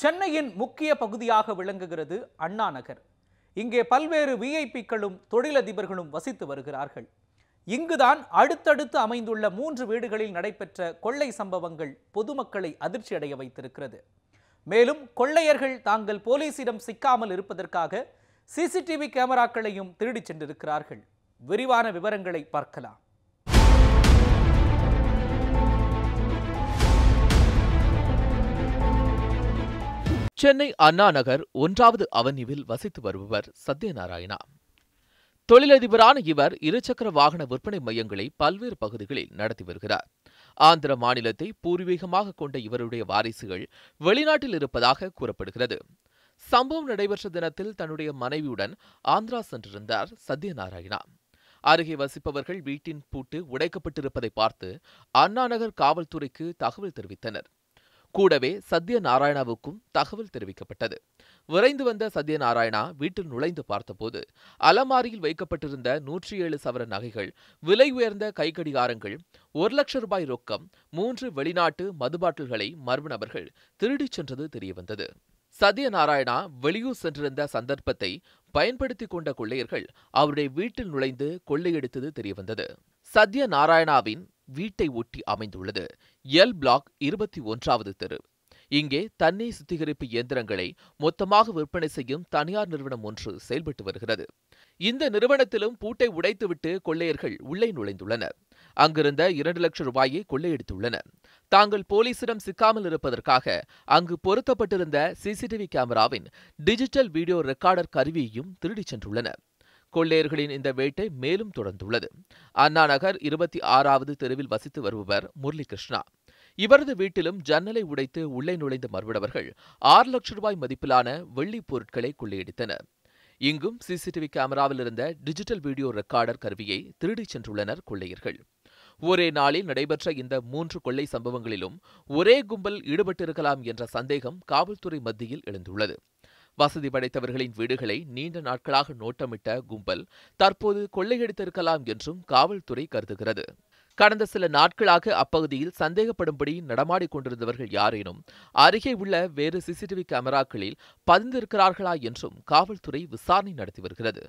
சென்னையின் முக்கிய பகுதியாக விளங்குகிறது அண்ணா நகர். இங்கே பல்வேறு விஐபிக்களும் தொழிலதிபர்களும் வசித்து வருகிறார்கள். இங்குதான் அடுத்தடுத்து அமைந்துள்ள மூன்று வீடுகளில் நடைபெற்ற கொள்ளை சம்பவங்கள் பொதுமக்களை அதிர்ச்சியடைய வைத்திருக்கிறது. மேலும் கொள்ளையர்கள் தாங்கள் போலீசிடம் சிக்காமல் இருப்பதற்காக சிசிடிவி கேமராக்களையும் திருடிச் சென்றிருக்கிறார்கள். விரிவான விவரங்களை பார்க்கலாம். சென்னை அண்ணா நகர் ஒன்றாவது அவென்யூவில் வசித்து வருபவர் சத்யநாராயணா. தொழிலதிபரான இவர் இருசக்கர வாகன விற்பனை மையங்களை பல்வேறு பகுதிகளில் நடத்தி வருகிறார். ஆந்திர மாநிலத்தை பூர்வீகமாக கொண்ட இவருடைய வாரிசுகள் வெளிநாட்டில் இருப்பதாக கூறப்படுகிறது. சம்பவம் நடைபெற்ற தினத்தில் தன்னுடைய மனைவியுடன் ஆந்திரா சென்றிருந்தார் சத்யநாராயணா. அருகே வசிப்பவர்கள் வீட்டின் பூட்டு உடைக்கப்பட்டிருப்பதை பார்த்து அண்ணாநகர் காவல்துறைக்கு தகவல் தெரிவித்தனர். கூடவே சத்யநாராயணாவுக்கும் தகவல் தெரிவிக்கப்பட்டது. விரைந்து வந்த சத்யநாராயணா வீட்டில் நுழைந்து பார்த்தபோது அலமாரியில் வைக்கப்பட்டிருந்த நூற்றி ஏழு சவர நகைகள் விலை உயர்ந்த கைக்கடிகாரங்கள் ஒரு லட்சம் ரூபாய் ரொக்கம் மூன்று வெளிநாட்டு மதுபாட்டில்களை மர்ம நபர்கள் திருடிச் சென்றது தெரியவந்தது. சத்யநாராயணா வெளியூர் சென்றிருந்த சந்தர்ப்பத்தை பயன்படுத்திக் கொண்ட கொள்ளையர்கள் அவருடைய வீட்டில் நுழைந்து கொள்ளையடித்தது தெரியவந்தது. சத்யநாராயணாவின் வீட்டை ஒட்டி அமைந்துள்ளது. எல் பிளாக் இருபத்தி ஒன்றாவது தெரு. இங்கே தண்ணீர் சுத்திகரிப்பு இயந்திரங்களை மொத்தமாக விற்பனை செய்யும் தனியார் நிறுவனம் ஒன்று செயல்பட்டு வருகிறது. இந்த நிறுவனத்திலும் பூட்டை உடைத்துவிட்டு கொள்ளையர்கள் உள்ளே நுழைந்துள்ளனர். அங்கிருந்த இரண்டு லட்சம் ரூபாயை கொள்ளையடித்துள்ளனர். தாங்கள் போலீசிடம் சிக்காமல் இருப்பதற்காக அங்கு பொருத்தப்பட்டிருந்த சிசிடிவி கேமராவின் டிஜிட்டல் வீடியோ ரெக்கார்டர் கருவியையும் திருடிச் சென்றுள்ளனர். கொள்ளையர்களின் இந்த வேட்டை மேலும் தொடர்ந்துள்ளது. அண்ணா நகர் இருபத்தி ஆறாவது தெருவில் வசித்து வருபவர் முரளிகிருஷ்ணா. இவரது வீட்டிலும் ஜன்னலை உடைத்து உள்ளே நுழைந்த மர்விடவர்கள் ஆறு லட்சம் ரூபாய் மதிப்பிலான வெள்ளிப் பொருட்களை கொள்ளையடித்தனர். இங்கும் சிசிடிவி கேமராவில் இருந்த டிஜிட்டல் வீடியோ ரெக்கார்டர் கருவியை திருடிச் சென்றுள்ளனர் கொள்ளையர்கள். ஒரே நாளில் நடைபெற்ற இந்த மூன்று கொள்ளை சம்பவங்களிலும் ஒரே கும்பல் ஈடுபட்டிருக்கலாம் என்ற சந்தேகம் காவல்துறை மத்தியில் எழுந்துள்ளது. வசதி படைத்தவர்களின் வீடுகளை நீண்ட நாட்களாக நோட்டமிட்ட கும்பல் தற்போது கொள்ளையடித்திருக்கலாம் என்றும் காவல்துறை கருதுகிறது. கடந்த சில நாட்களாக அப்பகுதியில் சந்தேகப்படும்படி நடமாடிக் கொண்டிருந்தவர்கள் யாரேனும் அருகே உள்ள வேறு சிசிடிவி கேமராக்களில் பதிந்திருக்கிறார்களா என்றும் காவல்துறை விசாரணை நடத்தி வருகிறது.